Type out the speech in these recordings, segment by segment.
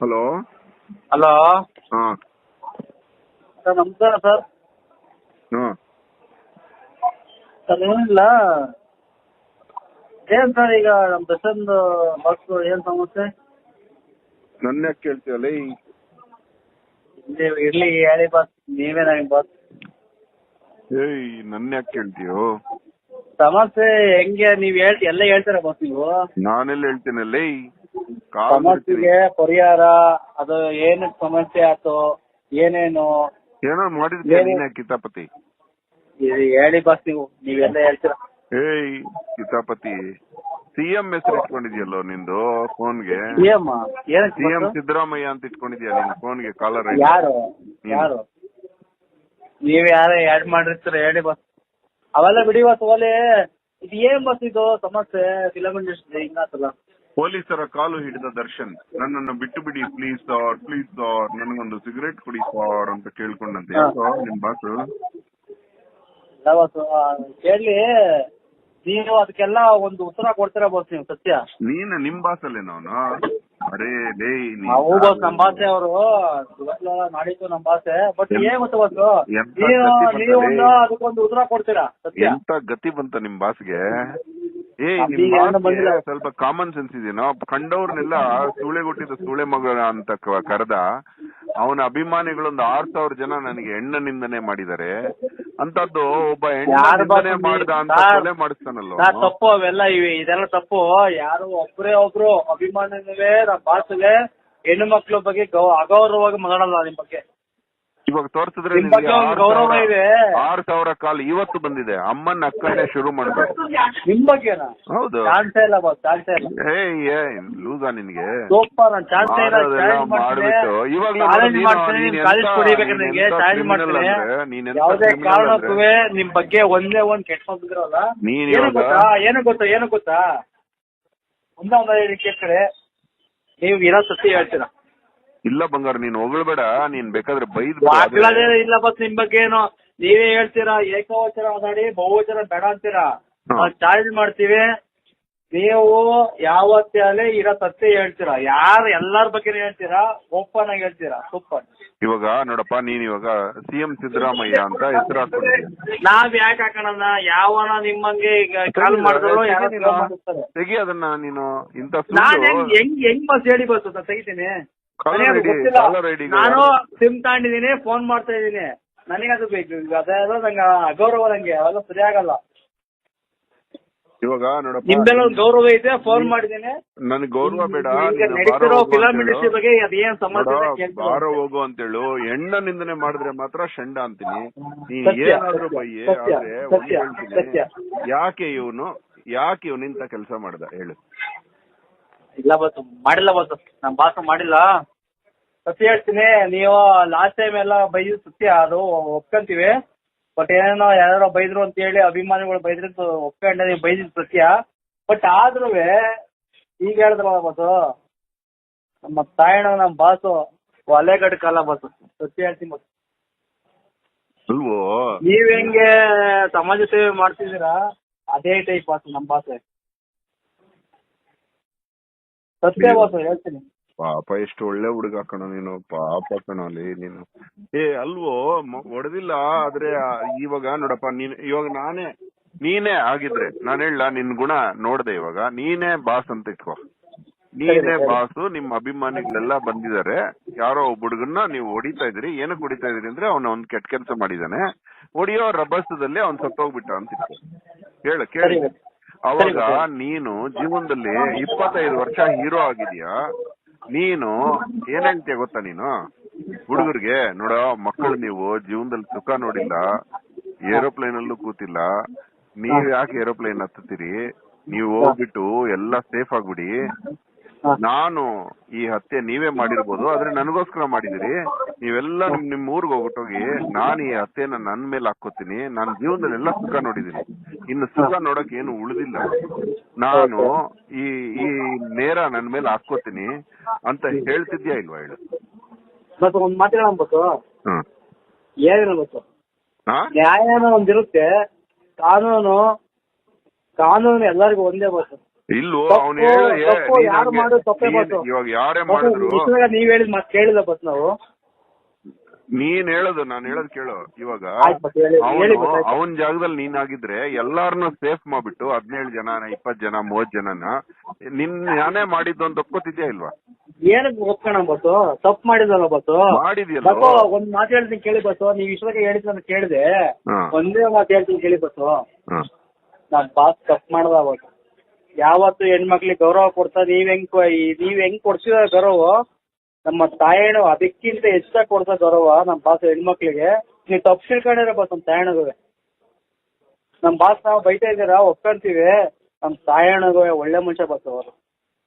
Hello? Hello? ಹಾ. Sir ನಮಸ್ಕಾರ sir. ಹಾ. ಸರ್ ಏನಿಲ್ಲ. ಏನ್ ಸರ್ ಈಗ ನಮ್ಮ ದರ್ಶನ್ ಬಸ್ ಏನ್ ಸಮಸ್ಯೆ? ನನ್ನ ಯಾಕೆ ಕೇಳ್ತೀಯಲ್ಲ ಈ ನೀವು ಇರ್ಲಿ ಹೇಳಿ ಬಸ್ ನೀವೇ ನನಗೆ ಬಸ್ ಏಯ್ ನನ್ನ ಯಾಕೆ ಕೇಳ್ತೀಯೋ? ಸಮಸ್ಯೆ ಹೆಂಗೆ? ನೀವ್ ಹೇಳ್ತಿ ಎಲ್ಲ ಹೇಳ್ತೀರಾ ಬಸ್ ನೀವು? ನಾನೆಲ್ಲ ಹೇಳ್ತೀನಿ ಅಲ್ಲಿ ಕಾಲ್ ಸಮಸ್ಯೆಗೆ ಪರಿಹಾರ ಅದು ಏನು ಸಮಸ್ಯೆ ಆಯ್ತು ಏನೇನು. ಏನೋ ಏನು? ನೀನ್ ಕಿತಾಪತಿ? ಇದು ಹೇಳಿ ಬಸ್ ನೀವು ನೀವೆಲ್ಲ ಹೇಳ್ತೀರಾ? ಏಯ್ ಕಿತಾಪತಿ. ಸಿಎಂ ಹೆಸರು ಇಟ್ಕೊಂಡಿದ್ಯಲ್ಲೋ ನಿಂದು ಫೋನ್ಗೆ? ಏಮ್ಮ ಏನಕ್ಕೆ ಸಿಎಂ? ಸಿದ್ದರಾಮಯ್ಯ ಅಂತ ಇಟ್ಕೊಂಡಿದ್ಯಾ ನಿನ್ ಫೋನ್ಗೆ ಕಾಲರ್ ಯಾರು? ಯಾರು? ನೀವ್ ಯಾರ ಆಡ್ ಮಾಡಿರ್ತೀರ ಹೇಳಿ ಬಸ್ ಅವೆಲ್ಲ ಬಿಡಿ ಬಸ್ ಓಲೆ ಇದು ಏನ್ ಬಸ್ ಇದು? ಸಮಸ್ಯೆ ಫಿಲಮ್ ಇಂಡಸ್ಟ್ರಿ ಹಿಂಗಾತಲ್ಲ ಪೊಲೀಸರ ಕಾಲು ಹಿಡಿದ ದರ್ಶನ್. ನನ್ನನ್ನು ಬಿಟ್ಟು ಬಿಡಿ ಪ್ಲೀಸ್ ಸಾರ್ ಪ್ಲೀಸ್ ಸಾರ್ ನನಗೊಂದು ಸಿಗರೇಟ್ ಕೊಡಿ ಸಾರ್ ಅಂತ ಕೇಳ್ಕೊಂಡಂತೆ. ನಿಮ್ ಬಾಸು ಕೇಳಿ. ನೀವು ಅದಕ್ಕೆಲ್ಲ ಒಂದು ಉತ್ತರ ಕೊಡ್ತೀರಾ ಬಾಸ್ ನೀವು ಸತ್ಯ? ನೀನ್ ನಿಮ್ ಬಾಸಲ್ಲೇನೋ ನಾನು? ಅರೇ ಡೇ ನಾವು ಬಸ್ ನಮ್ಮ ಭಾಷೆ ಅವರು. ಮಾಡಿದ್ದು ನಮ್ ಬಾಸೆ ಬಟ್ ಏನ್ ಗೊತ್ತ ಬಾಸು ನೀವು ಅದಕ್ಕೊಂದು ಉತ್ತರ ಕೊಡ್ತೀರಾ ಸತ್ಯ? ಎಂತ ಗತಿ ಬಂತ ನಿಮ್ ಬಾಸ್ಗೆ ಏ. ಸ್ವಲ್ಪ ಕಾಮನ್ ಸೆನ್ಸ್ ಇದೆನೋ ಕಂಡವ್ರನ್ನೆಲ್ಲ ಸೂಳೆ ಹುಟ್ಟಿದ ಸೂಳೆ ಮಗ ಅಂತ ಕರೆದ. ಅವನ ಅಭಿಮಾನಿಗಳೊಂದು ಆರ್ ಸಾವಿರ ಜನ ನನಗೆ ಹೆಣ್ಣ ನಿಂದನೆ ಮಾಡಿದ್ದಾರೆ. ಅಂತದ್ದು ಒಬ್ಬ ಹೆಣ್ಣ ಮಾಡಿದ ಅಂತ ಕೊಲೆ ಮಾಡಿಸ್ತಾನಲ್ಲ ತಪ್ಪು ಅವೆಲ್ಲ ಇವೆ. ಇದೆಲ್ಲ ತಪ್ಪು. ಯಾರು ಒಬ್ರೇ ಒಬ್ರು ಅಭಿಮಾನಿಗಳೇ ನಮ್ಮ ಭಾಷೆಗೆ ಹೆಣ್ಣು ಮಕ್ಕಳ ಬಗ್ಗೆ ಅಗೌರವವಾಗಿ ಮಾತಾಡಲ್ಲ ನಿಮ್ ಬಗ್ಗೆ. ಇವಾಗ ತೋರ್ಸಿದ್ರೆ ಬಗ್ಗೆ ಗೌರವ ಸಾವಿರ- ಇದೆ. ಆರ್ ಸಾವಿರ ಕಾಲ್ ಇವತ್ತು ಬಂದಿದೆ. ಅಮ್ಮನ ಅಕ್ಕನೆ ಶುರು ಮಾಡ್ಬೇಕು. ನಿಮ್ ಬಗ್ಗೆನಾ? ಹೌದು. ಚಾನ್ಸೇ ಇಲ್ಲ ಬಾಸ್ ಚಾನ್ಸೇ ಇಲ್ಲ. ಏಯ್ ಏ ಲೂಸಾ ನಿನ್ಗೆ. ಸೂಪರ್ ನಾನು ಚಾನ್ಸೇ ಇಲ್ಲ ಮಾಡೋದೆಲ್ಲ ಮಾಡ್ಬಿಟ್ಟು. ಇವಾಗ ಕಾಲೇಜ್ ಕುಡಿಬೇಕು ಚಾಲೆಂಜ್ ಮಾಡ್ತೀನಿ. ಯಾವುದೇ ಕಾರಣಕ್ಕೂ ನಿಮ್ ಬಗ್ಗೆ ಒಂದೇ ಒಂದ್ ಕೆಟ್ಟ ನೀನ್ ಏನು ಗೊತ್ತಾ? ಏನು ಗೊತ್ತಾ? ಏನು ಗೊತ್ತಾ? ಒಂದ ಒಂದ ಕೇಳ್ತಾರೆ. ನೀವು ಇರೋ ಸತ್ಯ ಹೇಳ್ತೀರಾ? ಇಲ್ಲ ಬಂಗಾರ ನೀನ್ ಹೊಗಳ್ಬೇಡ ನೀನ್ ಬೇಕಾದ್ರೆ ಬೈದ್ ಇಲ್ಲ ಬಸ್ ನಿಮ್ ಬಗ್ಗೆ ಏನು. ನೀವೇ ಹೇಳ್ತೀರಾ ಏಕವಚನ ಮಾತಾಡಿ ಬಹುವಚನ ಬೇಡ ಅಂತೀರಾ. ನಾವು ಚಾಲೆಂಜ್ ಮಾಡ್ತೀವಿ. ನೀವು ಯಾವತ್ತೇ ಇರೋ ಸತ್ಯ ಹೇಳ್ತೀರಾ? ಯಾರು ಎಲ್ಲಾರ ಬಗ್ಗೆ ಹೇಳ್ತೀರಾ? ಓಪನ್ ಆಗಿ ಹೇಳ್ತೀರಾ? ಸೂಪರ್ ಇವಾಗ ನೋಡಪ್ಪ ನೀನ್ ಇವಾಗ ಸಿಎಂ ಸಿದ್ದರಾಮಯ್ಯ ಅಂತ ಹೆಸರು ನಾವ್ ಯಾಕೆ ಹಾಕೋಣ ಯಾವನ ನಿಮ್ಮಂಗೆ ಈಗ ಕಾಲ್ ಮಾಡಿದ್ರು ತೆಗಿ ಅದನ್ನ ನೀನು ಇಂತ ಹೆಂಗ್ ಹೆಂಗ್ ಹೆಂಗ್ ಬಸ್ ಹೇಳಿ ಬಸ್ ಅಂತ ತೆಗಿತೀನಿ. ನಾನು ಸಿಮ್ ತಗೊಂಡಿದ್ದೀನಿ ಫೋನ್ ಮಾಡ್ತಾ ಇದ್ದೀನಿ. ನನಗೆ ಅದು ಬೇಕು ಅದೇ ನಂಗೆ ಅಗೌರವ ನಂಗೆ ಅವೆಲ್ಲ ಸರಿ ಆಗಲ್ಲ ಇವಾಗ ನೋಡಪ್ಪ ನಿಮ್ದೆಲ್ಲ ಒಂದು ಗೌರವ ಇದೆ ಫೋನ್ ಮಾಡಿದ್ದೀನಿ. ನನಗೆ ಗೌರವ ಬೇಡ ಈಗ ನಡೀತಿರೋ ಫಿಲಂ ಇಂಡಸ್ಟ್ರಿ ಬಗ್ಗೆ ಅದೇನ್ ಸಮಸ್ಯೆ ಬಾರ ಹೋಗು ಅಂತೇಳು. ಹೆಣ್ಣ ನಿಂದನೆ ಮಾಡಿದ್ರೆ ಮಾತ್ರ ಷಂಡ ಅಂತೀನಿ. ನೀನ್ ಏನಾದ್ರೂ ಬಯ್ಯೆ ಆದ್ರೆ. ಯಾಕೆ ಇವನು ಯಾಕೆ ಇವನು ನಿಂತ ಕೆಲಸ ಮಾಡ್ದ? ಹೇಳು. ಇಲ್ಲ ಬಾಸು ಮಾಡಿಲ್ಲ ಬಾಸು ನಮ್ಮ ಬಾಸ್ ಮಾಡಿಲ್ಲ. ಸತ್ಯ ಹೇಳ್ತೀನಿ ನೀವು ಲಾಸ್ಟ್ ಟೈಮ್ ಎಲ್ಲ ಬೈದಿದ್ದು ಸತ್ಯ ಅದು ಒಪ್ಕೊಂತೀವಿ. ಬಟ್ ಏನೇನೋ ಯಾರೋ ಬೈದ್ರು ಅಂತ ಹೇಳಿ ಅಭಿಮಾನಿಗಳು ಬೈದ್ರು ಅಂತ ಒಪ್ಕೊಂಡೆ ನೀವು ಬೈದಿದ್ದು ಸತ್ಯ. ಬಟ್ ಆದ್ರೂ ಈಗ ಹೇಳಿದ್ರಲ್ಲ ಬಾಸು ನಮ್ಮ ತಾಯಣ್ಣ ನಮ್ಮ ಬಾಸು ಒಲೆಗಡ್ಕಲ್ಲ ಕಾಲ ಬಸ್ಸು ಸತ್ಯ ಹೇಳ್ತೀನಿ ಬಸ್ ನೀವ್ ಹೆಂಗೆ ಸಮಾಜ ಸೇವೆ ಮಾಡ್ತಿದ್ದೀರಾ? ಅದೇ ಟೈಪ್ ಬಾಸು ನಮ್ಮ ಭಾಷೆ ಸತ್ಯ ಬಾಸು ಹೇಳ್ತೀನಿ. ಪಾಪ ಎಷ್ಟು ಒಳ್ಳೆ ಹುಡುಗ ಕಣ ನೀನು ಪಾಪ ಕಣ ಅಲ್ಲಿ ನೀನು. ಏ ಅಲ್ವೋ ಹೊಡೆದಿಲ್ಲ ಆದ್ರೆ ಇವಾಗ ನೋಡಪ್ಪ ನೀನ್ ಇವಾಗ ನಾನೇ ನೀನೇ ಆಗಿದ್ರೆ ನಾನು ಹೇಳ ನಿನ್ ಗುಣ ನೋಡ್ದೆ ಇವಾಗ ನೀನೇ ಬಾಸ್ ಅಂತ ಇಟ್ಕೋ. ನೀನೇ ಬಾಸು ನಿಮ್ಮ ಅಭಿಮಾನಿಗಳೆಲ್ಲ ಬಂದಿದ್ದಾರೆ. ಯಾರೋ ಒಬ್ಬ ಹುಡುಗನ್ನ ನೀವು ಹೊಡಿತಾ ಇದ್ರಿ ಏನಕ್ಕೆ ಹೊಡಿತಾ ಇದ್ರಿ ಅಂದ್ರೆ ಅವನ ಒಂದ್ ಕೆಟ್ಟ ಕೆಲಸ ಮಾಡಿದಾನೆ ಹೊಡಿಯೋ ರಭಸದಲ್ಲಿ ಅವ್ನ್ ಸತ್ತೋಗ್ಬಿಟ್ಟ ಅಂತ ಇಟ್ಕೋ. ಹೇಳ ಕೇಳಿ. ಅವಾಗ ನೀನು ಜೀವನದಲ್ಲಿ ಇಪ್ಪತ್ತೈದು ವರ್ಷ ಹೀರೋ ಆಗಿದ್ಯಾ? ನೀನು ಏನ್ ಹೇಳ್ತೀಯ ಗೊತ್ತಾ ನೀನು? ಹುಡುಗರಿಗೆ ನೋಡ ಮಕ್ಕಳು ನೀವು ಜೀವನದಲ್ಲಿ ಸುಖ ನೋಡಿಲ್ಲ ಏರೋಪ್ಲೇನ್ ಅಲ್ಲೂ ಕೂತಿಲ್ಲ ನೀವ್ ಯಾಕೆ ಏರೋಪ್ಲೇನ್ ಹತ್ತುತ್ತೀರಿ? ನೀವು ಹೋಗ್ಬಿಟ್ಟು ಎಲ್ಲ ಸೇಫ್ ಆಗ್ಬಿಡಿ. ನಾನು ಈ ಹತ್ಯೆ ನೀವೇ ಮಾಡಿರ್ಬೋದು ಆದ್ರೆ ನನಗೋಸ್ಕರ ಮಾಡಿದಿರಿ ನೀವೆಲ್ಲ ನಿಮ್ ನಿಮ್ ಊರ್ಗ್ ಹೋಗ್ಬಿಟ್ಟೋಗಿ ನಾನು ಈ ಹತ್ಯೆನ ನನ್ ಮೇಲೆ ಹಾಕೋತೀನಿ ನನ್ನ ಜೀವನದಲ್ಲಿ ಎಲ್ಲ ಸುಖ ನೋಡಿದೀನಿ ಇನ್ನು ಸುಖ ನೋಡಕ್ ಏನು ಉಳಿದಿಲ್ಲ. ನಾನು ಈ ಈ ನೇರ ನನ್ ಮೇಲೆ ಹಾಕೋತೀನಿ ಅಂತ ಹೇಳ್ತಿದ್ಯಾ ಇಲ್ವಾ ಹೇಳು? ಬಸ್ ಒಂದ್ ಬಸ್ಸು ಬಸ್ಸು ನ್ಯಾಯ ಒಂದಿರುತ್ತೆ ಕಾನೂನು ಕಾನೂನು ಎಲ್ಲರಿಗೂ ಒಂದೇ ಬಸ್ ಇಲ್ವೋ ತಪ್ಪು- ಅವ್ನು ನೀನ್ ಇವಾಗ ಯಾರೇ ಮಾಡಿದ್ರು ನೀವ್ ಹೇಳಿದ್ ಮಾತು ಕೇಳಿದ ಬಸ್ ನಾವು. ನೀನ್ ಹೇಳೋದು ನಾನ್ ಹೇಳೋದ್ ಕೇಳು. ಇವಾಗ ಅವನು ಜಾಗದಲ್ಲಿ ನೀನಾಗಿದ್ರೆ ಎಲ್ಲಾರನು ಸೇಫ್ ಮಾಡ್ಬಿಟ್ಟು ಹದಿನೇಳು ಜನ ಇಪ್ಪತ್ ಜನ ಮೂವತ್ ಜನನ ನಿನ್ ನಾನೇ ಮಾಡಿದ್ದು ಅಂತ ಒಪ್ಕೋತಿದ್ಯಾ ಇಲ್ವಾ? ಏನಕ್ಕೆ ಒಪ್ಕೋಣ ಬಸ್ಸು ತಪ್ಪು ಮಾಡಿದಲ್ಲ ಬಸ್ಸು ಮಾಡಿದ್ಯಲ್ಲ? ಬಸ್ಸು ಒಂದ್ ಮಾತು ಹೇಳ್ತೀನಿ ಕೇಳಿ ಬಸ್ಸು ನೀವ್ ಇಷ್ಟಕ್ಕೆ ಹೇಳಿದ್ ನಾನು ಕೇಳಿದೆ. ಒಂದೇ ಮಾತು ಹೇಳ್ತೀನಿ ಕೇಳಿ ಬಸ್ಸು. ನಾನ್ ಬಾಸ್ ತಪ್ಪು ಮಾಡ್ದ ಅವತ್ತು ಯಾವತ್ತು ಹೆಣ್ಮಕ್ಳಿಗೆ ಗೌರವ ಕೊಡ್ತಾ ನೀವ್ ಹೆಂಗ್ ನೀವ್ ಹೆಂಗ್ ಕೊಡ್ಸಿದ ಗೌರವ ನಮ್ಮ ತಾಯಣ್ಣ ಅದಕ್ಕಿಂತ ಹೆಚ್ಚಾಗಿ ಕೊಡ್ತಾ ಗೌರವ ನಮ್ಮ ಬಾಸ್ ಹೆಣ್ಮಕ್ಳಿಗೆ. ನೀವು ತಪ್ಪು ತಿಳ್ಕೊಂಡಿರ ಬಾಸ್ ನಮ್ಮ ತಾಯಣ್ಣಗೂ ನಮ್ ಬಾಸ್ ನಾವು ಬೈತಾ ಇದ್ದೀರಾ ಒಪ್ಕೊಂತೀವಿ. ನಮ್ಮ ತಾಯಣ್ಣಗೂ ಒಳ್ಳೆ ಮನುಷ್ಯ ಬಾಸ್ ಅವರು.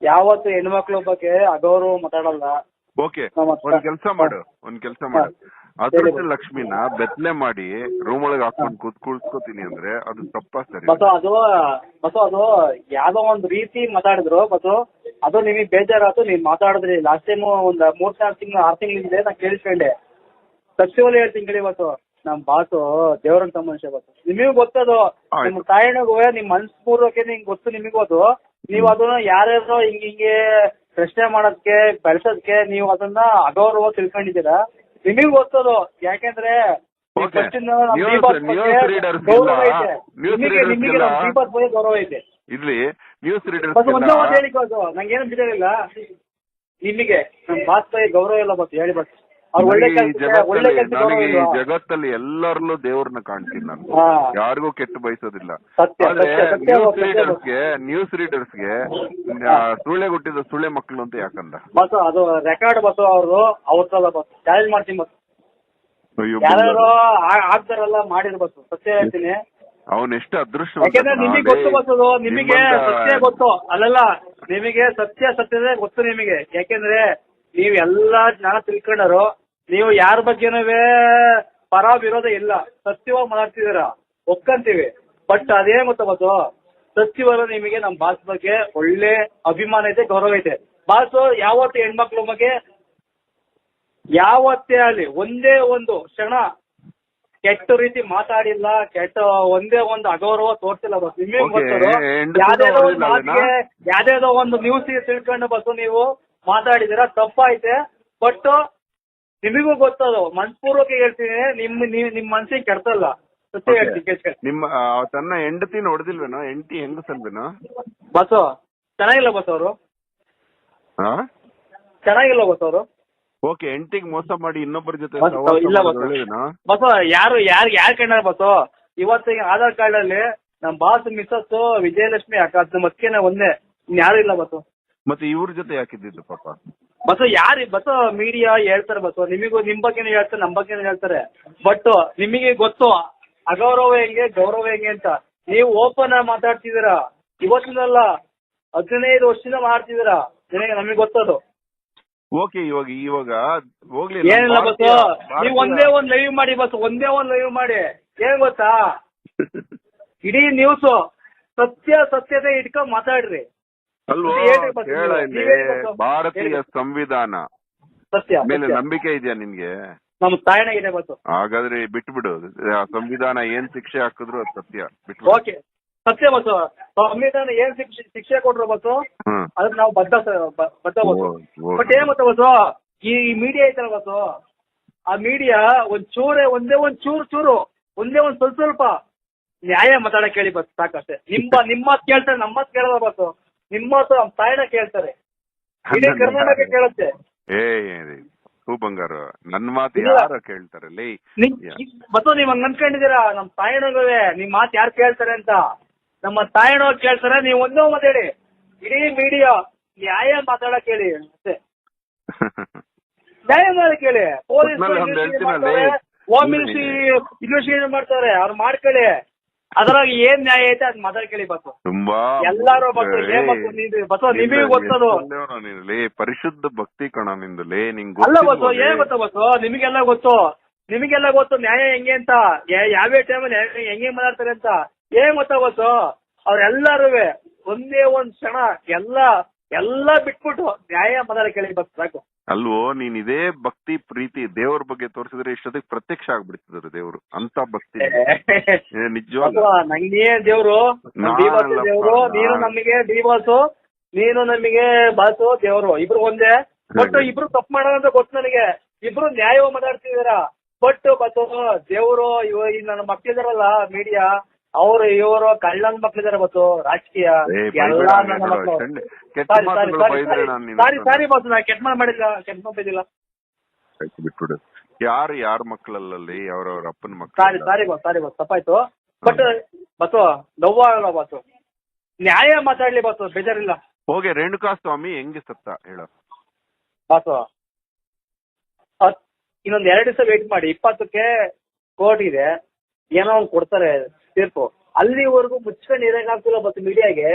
ಯಾವತ್ತು ಹೆಣ್ಮಕ್ಳ ಬಗ್ಗೆ ಅಗೌರವ ಮಾತಾಡಲ್ಲ. ಓಕೆ. ಒಂದ್ ಕೆಲ್ಸ ಮಾಡು ಒಂದ್ ಕೆಲ್ಸ ಮಾಡು. ಬಸ್. ಲಕ್ಷ್ಮಿನ ಬೆತ್ತಲೆ ಮಾಡಿ ರೂಮ್ ಒಳಗೆ ಹಾಕೊಂಡು ಕೂತ್ ಕುಳ್ಸ್ಕೊತೀನಿ ಅಂದ್ರೆ ಅದು ತಪ್ಪಾ ಸರಿ ಮತ್ತು ಅದು ಮತ್ತು ಅದು ಯಾವ್ದೋ ಒಂದ್ ರೀತಿ ಮಾತಾಡಿದ್ರು. ಮತ್ತು ಅದು ನಿಮಗೆ ಬೇಜಾರಾಯ್ತು. ನೀವ್ ಮಾತಾಡಿದ್ರಿ. ಲಾಸ್ಟ್ ಟೈಮ್ ಒಂದ್ ಮೂರ್ ನಾಲ್ಕು ತಿಂಗಳು ಆರ್ ತಿಂಗಳಿಂದ ನಾ ಕೇಳಿಸ್ಕೊಂಡೆ. ಸತ್ಯವಲ್ಲಿ ಹೇಳ್ತೀನಿ ಕೇಳಿ ಇವತ್ತು ನಮ್ ಬಾಸು ದೇವರಂತ ಮನುಷ್ಯ ಬಸು ನಿಮಗೂ ಗೊತ್ತದು. ನಿಮ್ ತಾಯಿನಗೂ ನಿಮ್ ಮನ್ಸ್ಪೂರ್ವಕ್ಕೆ ನಿಂಗೆ ಗೊತ್ತು ನಿಮಗೂ ಅದು. ನೀವು ಅದನ್ನ ಯಾರ್ಯಾರೋ ಹಿಂಗ್ ಹಿಂಗೆ ಪ್ರಶ್ನೆ ಮಾಡೋದಕ್ಕೆ ಬೆಳ್ಸೋದಕ್ಕೆ ನೀವು ಅದನ್ನ ಅಗೌರವ ತಿಳ್ಕೊಂಡಿದ್ದೀರಾ? ನಿಮಗೂ ಗೊತ್ತದು. ಯಾಕೆಂದ್ರೆ ಗೌರವ ಐತೆ. ಇಲ್ಲಿ. ನ್ಯೂಸ್ ರೀಡರ್ಸ್ ನಂಗೇನು ಬಿಡಲಿಲ್ಲ ನಿಮಗೆ ನಮ್ ಬಗ್ಗೆ ಗೌರವ ಇಲ್ಲ ಬಸ್. ಹೇಳಿ ಬಸ್. ನನಗೆ ಈ ಜಗತ್ತಲ್ಲಿ ಎಲ್ಲರಲ್ಲೂ ದೇವ್ರನ್ನ ಕಾಣ್ತೀನಿ ನಾನು. ಯಾರಿಗೂ ಕೆಟ್ಟು ಬಯಸೋದಿಲ್ಲ. ಆದ್ರೆ ನ್ಯೂಸ್. ರೀಡರ್ಸ್ಗೆ ನ್ಯೂಸ್ ರೀಡರ್ಸ್ಗೆ ಸುಳ್ಳೆ ಹುಟ್ಟಿದ ಸುಳ್ಳೆ ಮಕ್ಕಳು ಅಂತ ಯಾಕಂದ? ಬಸ್ ಅದು ರೆಕಾರ್ಡ್ ಬಸ್ ಅವರು ಅವ್ರಲ್ಲ ಬಸ್. ಚಾಲೆಂಜ್ ಮಾಡ್ತೀನಿ ಬಸ್. ಯಾರು ಆಗ್ತಾರಲ್ಲ ಮಾಡಿರ್ ಬಸ್. ಸತ್ಯ ಹೇಳ್ತೀನಿ. ಅವನ್ ಎಷ್ಟು ಅದೃಷ್ಟ ಯಾಕೆಂದ್ರೆ ನಿಮಗೆ ಗೊತ್ತು ಬಸದು ನಿಮಗೆ ಸತ್ಯ ಗೊತ್ತು. ಅಲ್ಲಲ್ಲ ನಿಮಗೆ ಸತ್ಯ ಸತ್ಯದೇ ಗೊತ್ತು ನಿಮಗೆ. ಯಾಕೆಂದ್ರೆ ನೀವು ಎಲ್ಲಾ ಜ್ಞಾನ ತಿಳ್ಕೊಂಡರು. ನೀವು ಯಾರ ಬಗ್ಗೆನೂ ಪರ ವಿರೋಧ ಇಲ್ಲ. ಸತ್ಯವಾಗಿ ಮಾತಾಡ್ತಿದ್ದೀರಾ? ಒಪ್ಕಂತೀವಿ. ಬಟ್ ಅದೇನ್ ಗೊತ್ತಾ ಬಸ್ಸು ಸತ್ಯವಲ್ಲ ನಿಮಗೆ ನಮ್ಮ ಬಾಸ್ ಬಗ್ಗೆ ಒಳ್ಳೆ ಅಭಿಮಾನ ಐತೆ ಗೌರವ ಐತೆ ಬಾಸ್ ಯಾವತ್ತು ಹೆಣ್ಮಕ್ಳು ಬಗ್ಗೆ? ಯಾವತ್ತೇ ಅಲ್ಲಿ ಒಂದೇ ಒಂದು ಕ್ಷಣ ಕೆಟ್ಟ ರೀತಿ ಮಾತಾಡಿಲ್ಲ ಕೆಟ್ಟ ಒಂದೇ ಒಂದು ಅಗೌರವ ತೋರ್ಸಿಲ್ಲ ಬಸ್ ಯಾವ್ದಾದ್ರು ಒಂದು ಮಾತಿಗೆ ಒಂದು ನ್ಯೂಸ್ ತಿಳ್ಕೊಂಡು ಬಸ್ ನೀವು ಮಾತಾಡಿದಿರ ತಪ್ಪಾಯ್ತೆ. ಬಟ್ ನಿಮಗೂ ಗೊತ್ತದು ಮನಸ್ಪೂರ್ವಕ ಹೇಳ್ತೀನಿ ನಿಮ್ ನೀವ್- ನಿಮ್ ಮನ್ಸಿಗೆ ಕೆಡ್ತಲ್ಲ. ಸತ್ಯ ಹೇಳ್ತೀನಿ. ನಿಮ್ಮ ಆ, ತನ್ನ ಹೆಂಡತಿನ ಹೊಡೆದಿಲ್ವೇನೋ ಹೆಂಡತಿ ಹೆಂಗಸಲ್ವೇನೋ ಬಸ್ಸು ಚೆನ್ನಾಗಿಲ್ಲ ಬಸ್ ಅವರು? ಹಾ ಚೆನ್ನಾಗಿಲ್ಲ ಬಸ್ ಅವರು? ಓಕೆ ಹೆಂಡತಿಗೆ ಮೋಸ ಮಾಡಿ ಇನ್ನೊಬ್ಬರ ಜೊತೆ ಬಸ್ ಸಹವಾಸ ಇಲ್ಲ ಮಾಡೋದು ಬಸ್ ಒಳ್ಳೇದೇನಾ? ಬಸ್ ಯಾರು ಯಾರು ಯಾರ್ ಬಸ್ ಇವತ್ತು ಆಧಾರ್ ಕಾರ್ಡ್ ಅಲ್ಲಿ ನಮ್ ಬಾಸ್ ಮಿಸ್ಸಸ್ ವಿಜಯಲಕ್ಷ್ಮಿ ಅಕ್ಕ ಅದ್ ಮತ್ಕೇನೆ ಒಂದೇ. ಇನ್ ಯಾರು ಇಲ್ಲ ಬಸ್ ಮತ್ತೆ ಇವ್ರ ಜೊತೆ ಯಾಕಿದ್ದು ಪಾಪ? ಬಸ್ ಯಾರು ಬಸ್ ಮೀಡಿಯಾ ಹೇಳ್ತಾರೆ ಬಸ್ ನಿಮಗೂ ನಿಮ್ ಬಗ್ಗೆನೂ ಹೇಳ್ತಾರೆ ನಮ್ ಬಗ್ಗೆನೂ ಹೇಳ್ತಾರೆ. ಬಟ್ ನಿಮಗೆ ಗೊತ್ತು ಅಗೌರವ ಹೆಂಗೆ ಗೌರವ ಹೆಂಗೆ ಅಂತ. ನೀವು ಓಪನ್ ಆಗಿ ಮಾತಾಡ್ತಿದ್ದೀರಾ? ಇವತ್ತಿನಲ್ಲ ಹದಿನೈದು ವರ್ಷದಿಂದ ಮಾಡ್ತಿದ್ದೀರಾ ನಿನಗೆ ನಮಗೆ ಗೊತ್ತದು. ಓಕೆ ಇವಾಗ ಇವಾಗ ಹೋಗ್ಲಿ ಏನಿಲ್ಲ ಬಸ್ ನೀವು ಒಂದೇ ಒಂದ್ ಲೈವ್ ಮಾಡಿ ಬಸ್ ಒಂದೇ ಒಂದ್ ಲೈವ್ ಮಾಡಿ. ಏನ್ ಗೊತ್ತಾ? ಇಡೀ ನ್ಯೂಸ್ ಸತ್ಯ ಸತ್ಯತೆ ಇಟ್ಕೊಂಡ್ ಮಾತಾಡ್ರಿ. ಅಲ್ವೋ? ಕೇಳ ಇಲ್ಲಿ. ಹೇಳಿ ಭಾರತೀಯ ಸಂವಿಧಾನ. ಸತ್ಯ ಮೇಲೆ. ನಂಬಿಕೆ ಇದೆಯಾ ನಿನ್ಗೆ? ನಮ್ ತಾಯಣಗಿದೆ ಬಸ್ ಹಾಗಾದ್ರೆ ಬಿಟ್ಬಿಡು. ಆ ಸಂವಿಧಾನ ಏನ್ ಶಿಕ್ಷೆ ಹಾಕಿದ್ರು ಅದು ಸತ್ಯ. ಬಿಟ್ಬಿಡು. ಓಕೆ. ಸತ್ಯ ಬಸ್ಸು ಸಂವಿಧಾನ ಏನ್ ಶಿಕ್ಷೆ ಶಿಕ್ಷೆ ಕೊಟ್ರು ಬಸ್ಸು ಅದಕ್ಕೆ ನಾವು ಬದ್ಧ ಬ- ಬದ್ಧ ಬಸ್ಸು ಓ, ಓ. ಬಟ್ ಏನ್ ಗೊತ್ತಾ ಬಸ್ಸು ಈ ಮೀಡಿಯಾ ಐತಲ್ಲ ಬಸ್ಸು ಆ ಮೀಡಿಯಾ ಒಂದ್ ಚೂರೇ ಒಂದೇ ಒಂದ್ ಚೂರು ಚೂರು ಒಂದೇ ಒಂದ್ ಸ್ವಲ್ಪ ಸ್ವಲ್ಪ ನ್ಯಾಯ ಮಾತಾಡಕ್ ಕೇಳಿ ಬಸ್ ಸಾಕಷ್ಟೇ. ನಿಮ್ಮ ನಿಮ್ಮ ಮಾತ್ ಕೇಳ್ತಾರೆ ನಮ್ಮ ಮಾತು ಕೇಳಲ್ಲ ಬಸ್ಸು ನಿಮ್ಮ ಮಾತು ನಮ್ಮ ತಾಯಿನ ಕೇಳ್ತಾರೆ. ಇಡೀ ಕರ್ನಾಟಕ ಕೇಳುತ್ತೆ. ಏ ಹೂ ಬಂಗಾರ ನನ್ ಮಾತು ಯಾರು ಕೇಳ್ತಾರೆ? ಬಸ್ಸು ನೀವ್ ಹಂಗ್ ಅನ್ಕೊಂಡಿದೀರಾ ನಮ್ ತಾಯಿನಗುವೆ ನಿಮ್ ಮಾತು ಯಾರು ಕೇಳ್ತಾರೆ ಅಂತ? ನಮ್ಮ ತಾಯಣ ಕೇಳ್ತಾರೆ ನೀವ್ ಒಂದೇ ಮಾತಾಡಿ ಹೇಳಿ. ಇಡೀ ಮೀಡಿಯಾ ನ್ಯಾಯ ಮಾತಾಡಕ್ ಹೇಳಿ ಮತ್ತೆ ನ್ಯಾಯ ಮಾಡಕ್ ಹೇಳಿ ಪೊಲೀಸ್ ಹೋಮ್ ಮಿನಿಸ್ಟ್ರಿ ಇನ್ವೆಸ್ಟಿಗೇಷನ್ ಮಾಡ್ತಾರೆ ಅವ್ರು ಮಾಡ್ಕೊಳ್ಳಿ. ಅದ್ರಾಗ ಏನ್ ನ್ಯಾಯ ಐತೆ ಅದ್ ಕೇಳಿ ಬಸ್ಸು ತುಂಬಾ ಎಲ್ಲಾರು ಬಸವ ಏನ್ ನಿಮಗೆ ಗೊತ್ತದು ಪರಿಶುದ್ಧ ಭಕ್ತಿ ಕಣ ನಿಂದು ನಿಂಗೆ ಅಲ್ಲ ಬಸವ ಏನ್ ಗೊತ್ತ ಬಸವ ನಿಮಗೆಲ್ಲ ಗೊತ್ತು. ನಿಮಗೆಲ್ಲ ಗೊತ್ತು ನ್ಯಾಯ ಹೆಂಗೆ ಅಂತ. ಯಾವ ಯಾವ್ಯಾವ ಟೈಮಲ್ಲಿ ಹೆಂಗೆ ಮಾತಾಡ್ತಾರೆ ಅಂತ. ಏನ್ ಗೊತ್ತ ಬಸವ? ಅವ್ರೆಲ್ಲರೂ ಒಂದೇ ಒಂದ್ ಕ್ಷಣ ಎಲ್ಲ ಎಲ್ಲ ಬಿಟ್ಬಿಟ್ಟು ನ್ಯಾಯ ಮೊದಲ ಕೇಳಿ ಬಸ್ ಸಾಕು. ಅಲ್ವೋ ನೀನ್ ಇದೇ ಭಕ್ತಿ ಪ್ರೀತಿ ದೇವ್ರ ಬಗ್ಗೆ ತೋರಿಸಿದ್ರೆ ಇಷ್ಟೊತ್ತಿಗೆ ಪ್ರತ್ಯಕ್ಷ ಆಗ್ಬಿಡ್ತಿದ್ರು ದೇವ್ರು. ಅಂತ ಭಕ್ತಿ. ನಂಗೇ ನಿಜವಾಗ್ಲೂ. ನಂಗೆ ದೇವ್ರು ದೇವ್ರು ನೀನು ನಮಗೆ ಡಿವಾಸು ನೀನು ನಮಗೆ ಬಾಸು ದೇವ್ರು ಇಬ್ರು ಒಂದೇ. ಬಟ್. ಇಬ್ರು ತಪ್ಪು ಮಾಡೋಣ ಅಂತ ಗೊತ್ತು ನನಗೆ. ಇಬ್ರು ನ್ಯಾಯವ ಮಾತಾಡ್ತಿದಾರ ಬಟ್ ಬಸ್ ದೇವ್ರು ಇವ ಈ ನನ್ನ ಮಕ್ಕಳಿದಾರಲ್ಲ ಮೀಡಿಯಾ ಅವ್ರು ಇವರು ಕಳ್ಳನ್ ಮಕ್ಳಿದಾರೆ ಮತ್ತು ರಾಜಕೀಯ ಎಲ್ಲ ನನ್ನ ಸಾರಿ ಸಾರಿ ಸಾರಿ ಸಾರಿ ಸಾರಿ ಬಾಸು ನಾ ಕೆಟ್ಟ ಮಾಡಿಲ್ಲ ಕೆಟ್ಟ ಮಾತು ಆಯ್ತು, ಬಿಟ್ಬಿಡು. ಯಾರು ಯಾರ ಮಕ್ಕಳಲ್ಲಿ ಅವ್ರವ್ರ ಅಪ್ಪನ ಸಾರಿ ಮಕ್ಕಳು ಸಾರಿ ಬಸ್ ಸಾರಿ ಬಸ್ ತಪ್ಪಾಯ್ತು. ಬಟ್ ಬತ್ತು ನೋವಾಗಲ್ಲ ಆಗಲ್ಲ ಬಾಸು ನ್ಯಾಯ ಮಾತಾಡ್ಲಿ ಬಾಸು ಬೇಜಾರಿಲ್ಲ. ಹೋಗಿ ರೇಣುಕಾ ಸ್ವಾಮಿ ಹೆಂಗೆ ಸತ್ತ ಹೇಳ. ಬಾಸು ಹತ್- ಇನ್ನೊಂದ್ ಎರಡು ದಿವಸ ವೇಟ್ ಮಾಡಿ ಇಪ್ಪತ್ತಕ್ಕೆ ಕೋರ್ಟ್ ಇದೆ. ಏನೋ ಒಂದು ಕೊಡ್ತಾರೆ. ತೀರ್ಪು ಅಲ್ಲಿವರೆಗೂ ಮುಚ್ಕೊಂಡು ಇರಕ್ಕಾಗ್ತಿಲ್ಲ ಬಸ್ ಮೀಡಿಯಾಗೆ.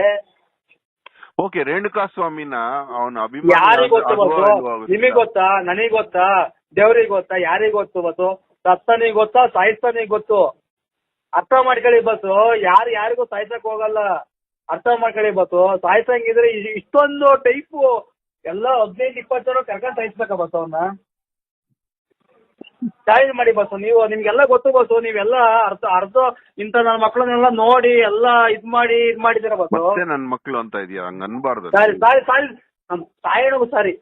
ಓಕೆ ರೇಣುಕಾ ಸ್ವಾಮಿನ ಅವನ ಯಾರಿಗ್ ಗೊತ್ತು ಬಸ್ಸು ನಿಮಗ್ ಗೊತ್ತಾ? ನನಗ್ ಗೊತ್ತಾ? ದೇವ್ರಿಗೆ ಗೊತ್ತಾ? ಯಾರಿಗ್ ಗೊತ್ತು ಬಸ್ಸು ಸತ್ತನಿಗ್ ಗೊತ್ತಾ? ಸಾಯಿಸ್ತಾನಿಗ್ ಗೊತ್ತು? ಅರ್ಥ ಮಾಡ್ಕೊಳ್ಳಿ ಬಸ್ಸು. ಯಾರು ಯಾರಿಗೂ ಸಾಯ್ಸಕ್ ಹೋಗಲ್ಲ. ಅರ್ಥ ಮಾಡ್ಕೊಳ್ಳಿ ಬಸ್ಸು. ಸಾಯ್ಸಂಗಿದ್ರೆ ಇಷ್ಟೊಂದು ಟೈಪು. ಎಲ್ಲ ಹದಿನೈದು ಇಪ್ಪತ್ತು ಜನ ಕರ್ಕೊಂಡು ಸಾಯಿಸ್ಬೇಕಾ ಬಸ್ ಅವನ್ನ ಚಾಲೆಂಜ್ ಮಾಡಿ ಬಸ್ ನೀವು ನಿಮ್ಗೆಲ್ಲ ಗೊತ್ತು ಬಸ್ಸು ನೀವೆಲ್ಲ ಅರ್ಧ ಅರ್ಧ ಇಂತ ನನ್ನ ಮಕ್ಕಳನ್ನೆಲ್ಲ ನೋಡಿ ಎಲ್ಲ ಇದ್ ಮಾಡಿ ಇದ್ ಮಾಡಿದಿರ ಬಸ್ಸು ಮತ್ತೆ ನನ್ ಮಕ್ಳು ಅಂತ ಇದೆಯಾ ಹಂಗ ಅನ್ಬಾರ್ದು ಸಾರಿ ಸಾರಿ ಸಾರಿ ನಮ್ ತಾಯಿನಗೂ ಸಾರಿ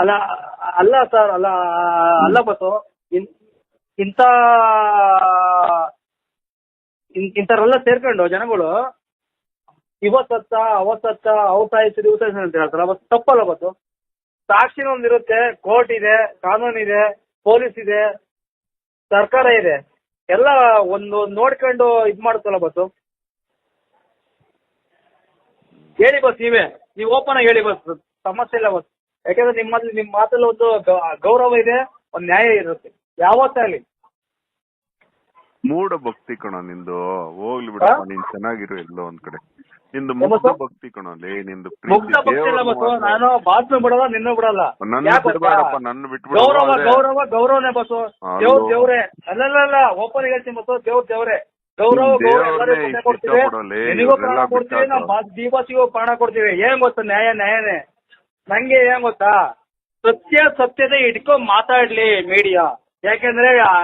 ಅಲ್ಲ ಅಲ್ಲ ಸರ್ ಅಲ್ಲ ಅಲ್ಲ ಬಸ್ಸು ಇನ್- ಇಂತರೆಲ್ಲ ಇಂಥವ್ರೆಲ್ಲ ಸೇರ್ಕೊಂಡು ಜನಗಳು ಇವತ್ತತ್ತ ಅವತ್ತತ್ತ ಅವ್ರು ಸಾಯಿಸಿದ್ರು ಅಂತ ಹೇಳ್ತಾರ ಬಸ್ ತಪ್ಪಲ್ಲ ಬಸ್ಸು ಸಾಕ್ಷಿನ ಒಂದಿರುತ್ತೆ ಕೋರ್ಟ್ ಇದೆ ಕಾನೂನು ಇದೆ ಪೊಲೀಸ್ ಇದೆ, ಸರ್ಕಾರ ಇದೆ, ಎಲ್ಲ ಒಂದು ನೋಡ್ಕೊಂಡು ಇದ್ ಮಾಡುತ್ತಲ್ಲ ಬಸ್ ಹೇಳಿ ಬಸ್, ನೀವೇ. ನೀವು ಓಪನ್ ಆಗಿ ಹೇಳಿ ಬಸ್, ಸಮಸ್ಯೆ ಇಲ್ಲ ಬಸ್. ಯಾಕಂದ್ರೆ ನಿಮ್ಮಲ್ಲಿ, ನಿಮ್ಮ ಮಾತಲ್ಲಿ ಒಂದು ಗೌರವ ಇದೆ, ಒಂದು ನ್ಯಾಯ ಇರುತ್ತೆ. ಯಾವತ್ತಾಗಲಿ ಮೂಢ ಭಕ್ತಿ ಕಣ ನಿಂದು. ಹೋಗ್ಲಿ ಬಿಡಪ್ಪ? ನೀನ್ ಚೆನ್ನಾಗಿರು ಎಲ್ಲೋ ಒಂದ್ ಕಡೆ. ನಿಂದು ಮುಗ್ಧ ಭಕ್ತಿ ಕಣ ಲೇ ನಿಂದು ಮುಗ್ಧ ಭಕ್ತಿ ಇಲ್ಲ ಬಸ್ ನಾನು ಬಾತ್ನ ಬಿಡಲ್ಲ ನಿನ್ನ ಬಿಡಲ್ಲ. ನನ್ನ ಯಾಕ್ ಗೊತ್ತಾ? ಬಿಡ್ಬೇಡಪ್ಪ ನನ್ನ ಬಿಟ್ಬಿಡು ಗೌರವ. ಗೌರವ ಗೌರವನೇ ಬಸ್ಸು ಅಲ್ಲೋ. ದೇವ್ರ. ದೇವ್ರೆ ಅಲ್ಲಲ್ಲ ಓಪನ್ ಹೇಳ್ತೀನಿ ಬಸ್ಸು ದೇವ್ರ ದೇವ್ರೆ. ಗೌರವ ನೀನ್ ಗೌರವ ದೇವ್ರನ್ನೇ ಎಲ್ಲರಿಗೂ ಇಷ್ಟ ಕೊಡ್ತೀವಿ. ಏ, ನಿನಗೂ ಪ್ರಾಣ ಇವ್ರೆಲ್ಲ ಕೊಡ್ತೀವಿ ನಮ್ಮ ಬಿಟ್ಟಾಕು. ಬಾಸ್ ದಿವಸಿಗೂ ಪ್ರಾಣ ಕೊಡ್ತೀವಿ. ಏನ್ ಗೊತ್ತಾ? ನ್ಯಾಯ ನ್ಯಾಯನೇ. ನಂಗೆ ಏನ್ ಗೊತ್ತಾ? ಸತ್ಯ ಸತ್ಯತೆ ಇಟ್ಕೊಂಡ್ ಮಾತಾಡ್ಲಿ ಮೀಡಿಯಾ ಯಾಕೆಂದ್ರೆ ಆ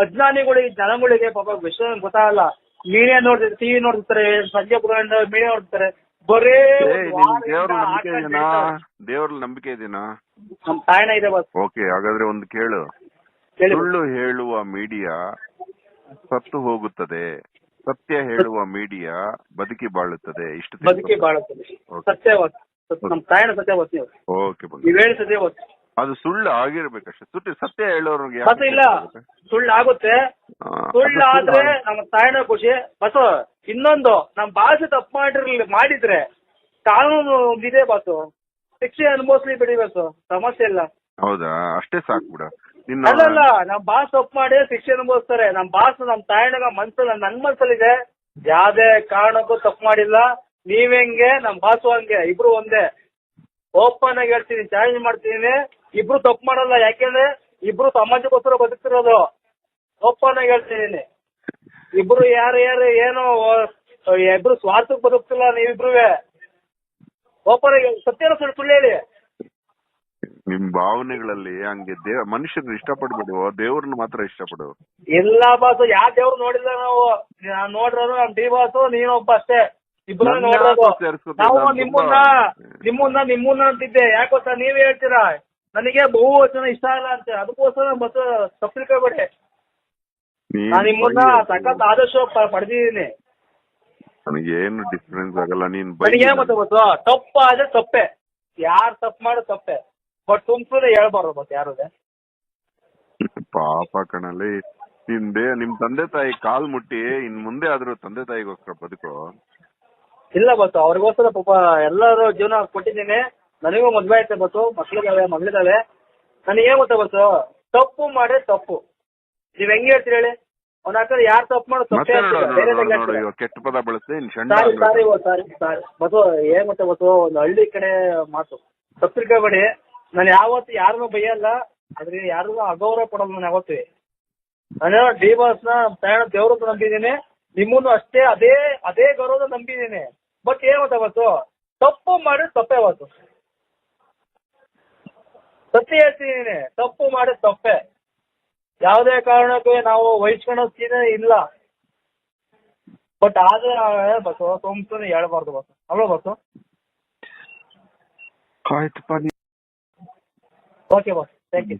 ಅಜ್ಞಾನಿಗಳಿಗೆ ಜನಗಳಿಗೆ ಪಾಪ ವಿಷಯ ಗೊತ್ತಾಗಲ್ಲ. ಮೀಡಿಯಾ ನೋಡ್ತಾರೆ ಟಿವಿ ನೋಡ್ತಿರ್ತಾರೆ ಸಂಜೆ ಕುತ್ಕೊಂಡು ಮೀಡಿಯಾ ನೋಡ್ತಾರೆ ಬರೇ ದೇವ್ರ ನಂಬಿಕೆ ಇದೆನಾ? ಹೇಳ್ತಾರೆ. ನಂಬಿಕೆ ಇದೆನಾ? ನಮ್ ಇದೆ ಬಸ್. ಓಕೆ ಹಾಗಾದ್ರೆ ಒಂದು ಕೇಳು. ಹೇಳಿ ಸುಳ್ಳು ಹೇಳುವ ಮೀಡಿಯಾ ಸತ್ತು ಹೋಗುತ್ತದೆ. ಸತ್ಯ ಹೇಳುವ ಮೀಡಿಯಾ ಬದುಕಿ ಬಾಳುತ್ತದೆ. ಇಷ್ಟು ಬದುಕಿ ಬಾಳುತ್ತದೆ. ಸತ್ಯ ನಮ್ ಓಕೆ ನೀವ್ ಹೇಳಿ ಅದು ಸುಳ್ಳು ಆಗಿರ್ಬೇಕಷ್ಟೇ. ಸುಟ್ಟಿ ಸತ್ಯ ಹೇಳೋರ್ಗೆ ಇಲ್ಲ. ಗೊತ್ತಾಗುತ್ತೆ? ಸುಳ್ಳು ಆಗುತ್ತೆ ಆ, ಸುಳ್ಳು ಅದು ಆದ್ರೆ ನಮ್ಮ ತಾಯಿನ ಖುಷಿ. ಬಸ್ ಇನ್ನೊಂದು ನಮ್ ಭಾಷೆ ತಪ್ಪು ಮಾಡಿರ್ಲಿ ಮಾಡಿದ್ರೆ ಕಾನೂನು ಇದೆ ಬಸ್ಸು ಶಿಕ್ಷೆ ಅನುಭವಿಸ್ಲಿ ಬಿಡಿ ಬಸ್ಸು ಸಮಸ್ಯೆ ಇಲ್ಲ. ಹೌದಾ? ಅಷ್ಟೇ ಸಾಕು ಬಿಡ. ಅಲ್ಲಲ್ಲ ನಮ್ ಬಾಸ್ ತಪ್ಪು ಮಾಡಿ ಶಿಕ್ಷೆ ಅನುಭವಿಸ್ತಾರೆ. ನಮ್ ಬಾಸ್ ನಮ್ ತಾಯಿನಾಗ ಮನ್ಸಲ್ಲ ನನ್ ಮನ್ಸಲ್ಲಿದೆ. ಯಾವ್ದೇ ಕಾರಣಕ್ಕೂ ತಪ್ಪು ಮಾಡಿಲ್ಲ. ನೀವ್ ಹೆಂಗೆ? ನಮ್ ಬಾಸು ಹಂಗೆ. ಇಬ್ರು ಒಂದೇ. ಓಪನ್ ಆಗಿ ಹೇಳ್ತೀನಿ ಚಾಲೆಂಜ್ ಮಾಡ್ತೀನಿ. ಇಬ್ರು ತಪ್ಪು ಮಾಡಲ್ಲ. ಯಾಕೆಂದ್ರೆ ಇಬ್ರು ಸಮಾಜಕ್ಕೋಸ್ಕರ ಬದುಕ್ತಿರೋದು. ಓಪನ್ ಆಗಿ ಹೇಳ್ತಿದ್ದೀನಿ ಇಬ್ರು ಯಾರು ಯಾರು ಏನೋ ಇಬ್ರು ಸ್ವಾರ್ಥಕ್ಕೆ ಬದುಕ್ತಿಲ್ಲ ನೀವಿಬ್ರುವೆ. ಓಪನ್ ಆಗಿ ಸತ್ಯನ ಸುಳ್ಳು ಸುಳ್ಳು ಹೇಳಿ. ನಿಮ್ ಭಾವನೆಗಳಲ್ಲಿ ಹಂಗೆ ದೇವ ಮನುಷ್ಯನ ಇಷ್ಟಪಡ್ಬಿಡು ದೇವ್ರನ್ನ ಮಾತ್ರ ಇಷ್ಟಪಡು ಇಲ್ಲ ಬಾಸು ಯಾವ ದೇವ್ರು ನೋಡಿಲ್ಲ ನಾವು? ನಾನ್ ನೋಡಿರೋದು ನಮ್ ಡಿ ಬಾಸು ನೀನೊಬ್ಬ ಅಷ್ಟೇ. ಇಬ್ರು ನನ್ನ ನೋಡಿರೋದು. ಯಾಕೋ ಸೇರ್ಸ್ಕೊತೀಯ? ನಾವು ನಾನ್ ನಿಮ್ಮನ್ನ ನಿಮ್ಮನ್ನ ನಿಮ್ಮನ್ನ ಅಂತಿದ್ದೆ. ಯಾಕೆ ಗೊತ್ತಾ ನೀವೇ ಹೇಳ್ತೀರಾ? ನನಗೆ ಬಹುವಚನ ಇಷ್ಟ ಇಲ್ಲ ಅಂತ. ಅದಕ್ಕೋಸ್ಕರ ಮತ್ತೆ ತಪ್ಪು ತಿಳ್ಕೊಬೇಡಿ ನೀನ್ ನಾನು ನಿಮ್ಮನ್ನ. ಸಖತ್ ಆದರ್ಶ ಪಡೆದಿದ್ದೀನಿ. ನನಗೇನು ಡಿಫ್ರೆನ್ಸ್ ಆಗಲ್ಲ ನೀನ್ ಗೊತ್ತಾ ಗೊತ್ತು? ತಪ್ಪ ಆದ್ರೆ ತಪ್ಪೆ. ಯಾರು ತಪ್ಪು ಮಾಡೋ ತಪ್ಪೆ. ಬಟ್ ತುಂಬ್ಸೋದೇ ಹೇಳ್ಬಾರ್ದು ಮತ್ತೆ ಯಾರು ಪಾಪ ಕಣಲ್ಲಿ ನಿಮ್ ದೇ ನಿಮ್ ತಂದೆ ತಾಯಿ ಕಾಲ್ ಮುಟ್ಟಿ ಇನ್ ಮುಂದೆ ಆದ್ರೂ ತಂದೆ ತಾಯಿಗೋಸ್ಕರ ಬದುಕು. ಇಲ್ಲ ಬತ್ತು ಅವ್ರಿಗೋಸ್ಕರ ಪಾಪ ಎಲ್ಲರೂ ಜೀವನ ಕೊಟ್ಟಿದ್ದೀನಿ. ನನಗೂ ಮದ್ವೆ ಐತೆ ಬತ್ತು ಮಕ್ಳಿದಾವೆ ಮಗಳಿದಾವೆ ನನಗೆ ಏನ್ ಗೊತ್ತಾ? ಬತ್ತು ತಪ್ಪು ಮಾಡೇ ತಪ್ಪು. ನೀವ್ ಹೆಂಗ್ ಹೇಳ್ತೀರಿ ಹೇಳಿ? ಅವ್ನ ಹಾಕಿದ್ರೆ ಯಾರು ತಪ್ಪು ಮಾಡೋ ಮತ್ತೆ ತಪ್ಪೇ ನೋಡು ನೋಡು, ನೋಡು ಇವಾಗ ಕೆಟ್ಟ ಪದ ಬಳಸಿ ಇನ್ ಸಾರಿ. ಸಾರಿ ಓ, ಸಾರಿ ಸಾರಿ. ಬತ್ತು ಏನ್ ಮತ್ತೆ ಬಸವ ಒಂದು ಹಳ್ಳಿ ಕಡೆ ಮಾತು. ತಪ್ಪು ತಿಳ್ಕೊಬೇಡಿ ನಾನು ಯಾವತ್ತು ಯಾರನ್ನೂ ಬೈಯಲ್ಲ ಆದ್ರೆ ಯಾರಿಗೂ ಅಗೌರವ ಕೊಡಲ್ಲ ನಾನು ಯಾವತ್ತೂ. ನಾನು ಡಿ ಬಾಸ್ನ ಪ್ರಯಾಣ ದೇವ್ರ ನಂಬಿದ್ದೀನಿ. ನಿಮ್ಮನ್ನು ಅಷ್ಟೇ ಅದೇ ಅದೇ ಗೌರವ ನಂಬಿದ್ದೀನಿ. ಬಟ್ ಏನ್ ಗೊತ್ತಾ ಬತ್ತು ತಪ್ಪು ಮಾಡಿ ತಪ್ಪೇ ಅವತ್ತು. ಸತ್ಯ ಹೇಳ್ತೀನಿ ತಪ್ಪು ಮಾಡಿ ತಪ್ಪೆ. ಯಾವುದೇ ಕಾರಣಕ್ಕೂ ನಾವು ವಹಿಸ್ಕೊಳ್ಳೋ ಸೀನೆ ಇಲ್ಲ. ಬಟ್ ಆದ್ರೆ ಬಸ್ಸು ಸುಮ್ಸುನೆ ಹೇಳ್ಬಾರ್ದು ಬಸ್ಸು ಅಲ್ವಾ ಬಸ್ಸು ಆಯ್ತಪ್ಪ. ಓಕೆ ಬಸ್ ಥ್ಯಾಂಕ್ ಯು